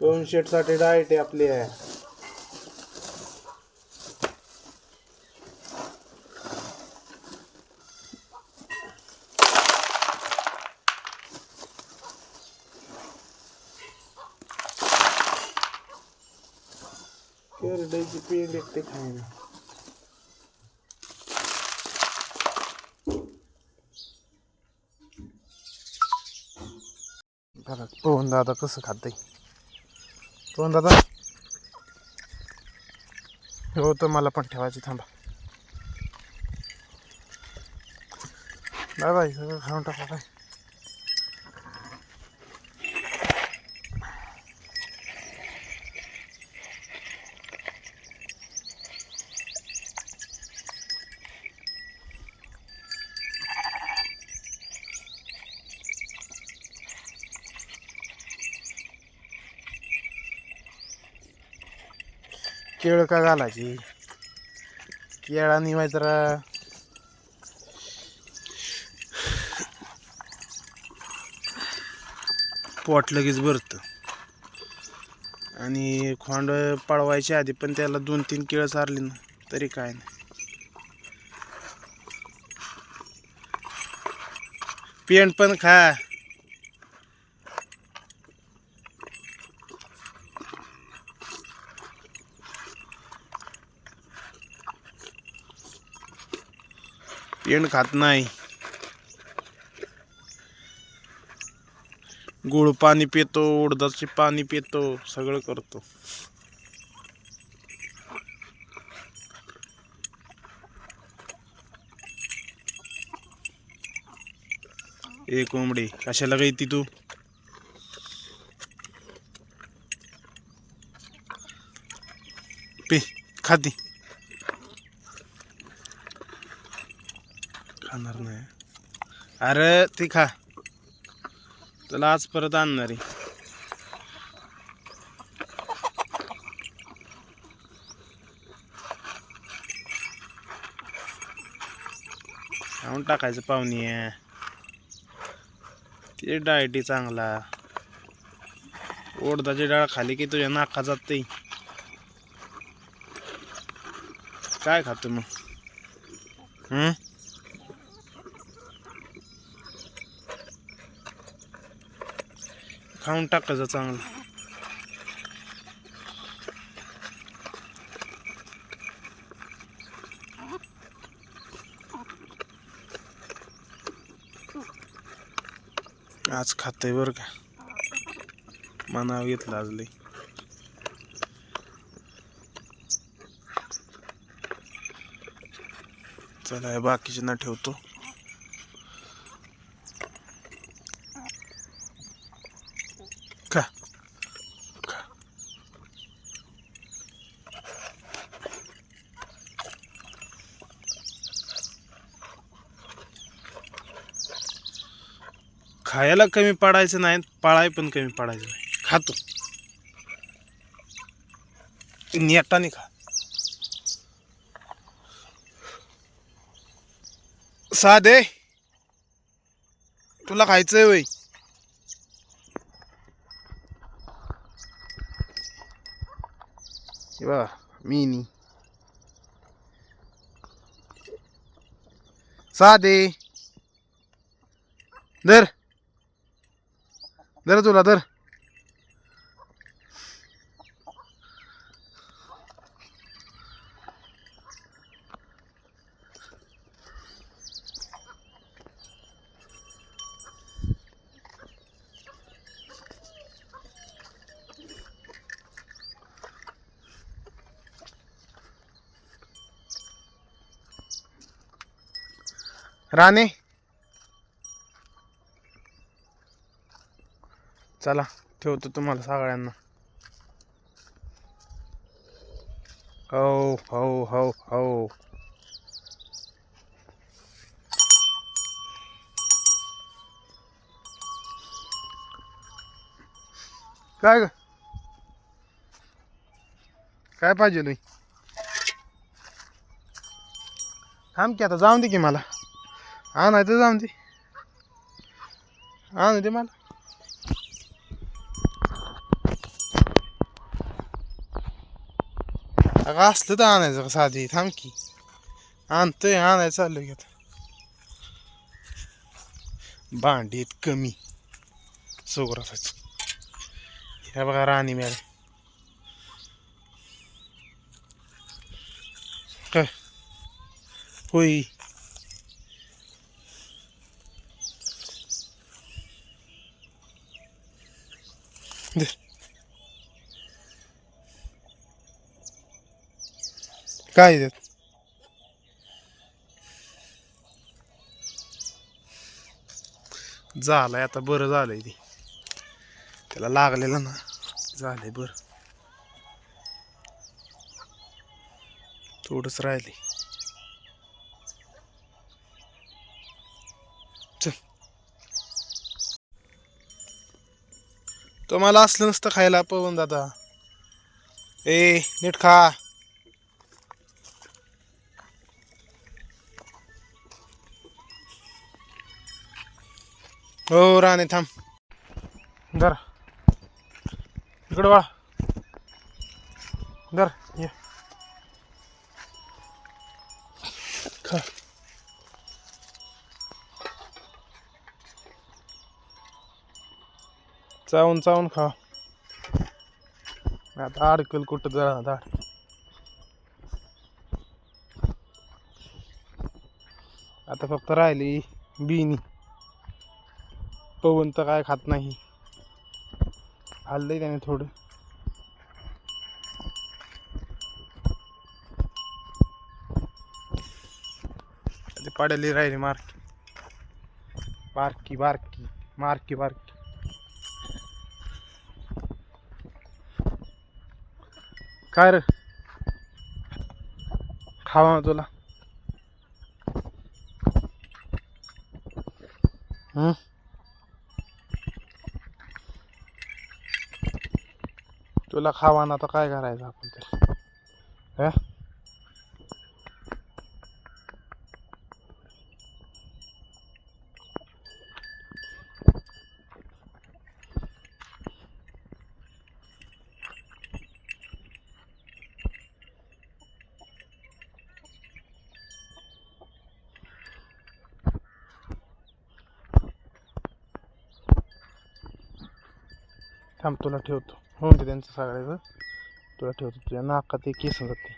दोन साठी डायट आहे आपली. आहे केरड्याची पेंड एकटे खायला. बघा पवन दादा कसं खाते पवन दादा? हो तर मला पण ठेवायची थांबा. बाय बाय सगळं खाऊन टाका काय केळ का घालायची? केळा निवाय जरा पोट लगेच भरतं. आणि खोंड पळवायच्या आधी पण त्याला दोन तीन केळं सारली ना तरी काय नाही. पेंट पण खा. पेंड खात नाही. गुळ पाणी पितो उडदाचे पाणी पितो सगळं करतो. ए कोंबडी कशाला काही ती तू? पे खाती. खाणार नाही. अरे ती खा. तुला आज परत आणणार आहे. खाऊन टाकायचं पाहुणी. आहे ते डायटी चांगला. ओढदाची डाळ खाली की तुझ्या नाका जाते काय खातो मग? हम्म खाऊन टाकायचं चांगलं. आज खातंय बरं का. मनाव घेतलं आज लई चला बाकीचे ना ठेवतो. का खायला कमी पाडायचं नाही पाळाय पण कमी पाडायचं नाही. खातो नेटाने खा. साधे. तुला खायचंय वय हे बघा मिनी साधे धर धर तुला राणे. चला ठेवतो तुम्हाला सगळ्यांना. हो हो हो हो. काय ग? काय पाहिजे नाही थांब की आता जाऊन दे की मला. आणायचं जाऊन दे. आणू दे मला. अगं असलं तर आणायचं का साधी? थांब की. आणतोय आणायचं चाललं घेत भांडीत कमी. चोरासाची हे बघा राणी मॅडम. काय? होई दे. काय देत झालंय आता बरं झालंय ते त्याला लागलेलं ना झालंय बरं थोडंच राहिले तुम्हाला असलं नसतं खायला पवन दादा. ए नीट खा. हो राणे थांब. दर इकडं वा दर ये. खा. चावून चावून खा. आता अडकल कुठं जरा दाड आता फक्त राहिली बिनी. पवन तर काय खात नाही. हल्लंय त्याने थोडं. ते पडली राहिली मार्की. बारकी बारकी मारकी बारकी काय रे? खावा ना तुला. हम्म तुला खावा ना आता काय करायचं आपण तरी? थांब तुला ठेवतो. हो ते त्यांचं सगळ्याचं. तुला ठेवतो तुझ्या नाकात ते केस जाते.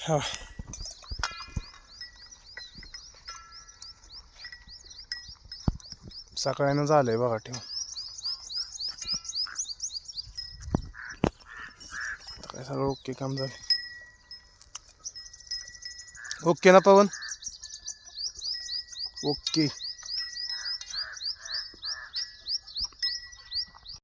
हा. सकाळीनं झालंय बघा ठेव. काय सगळं ओके काम झालं ओके ना पवन ओके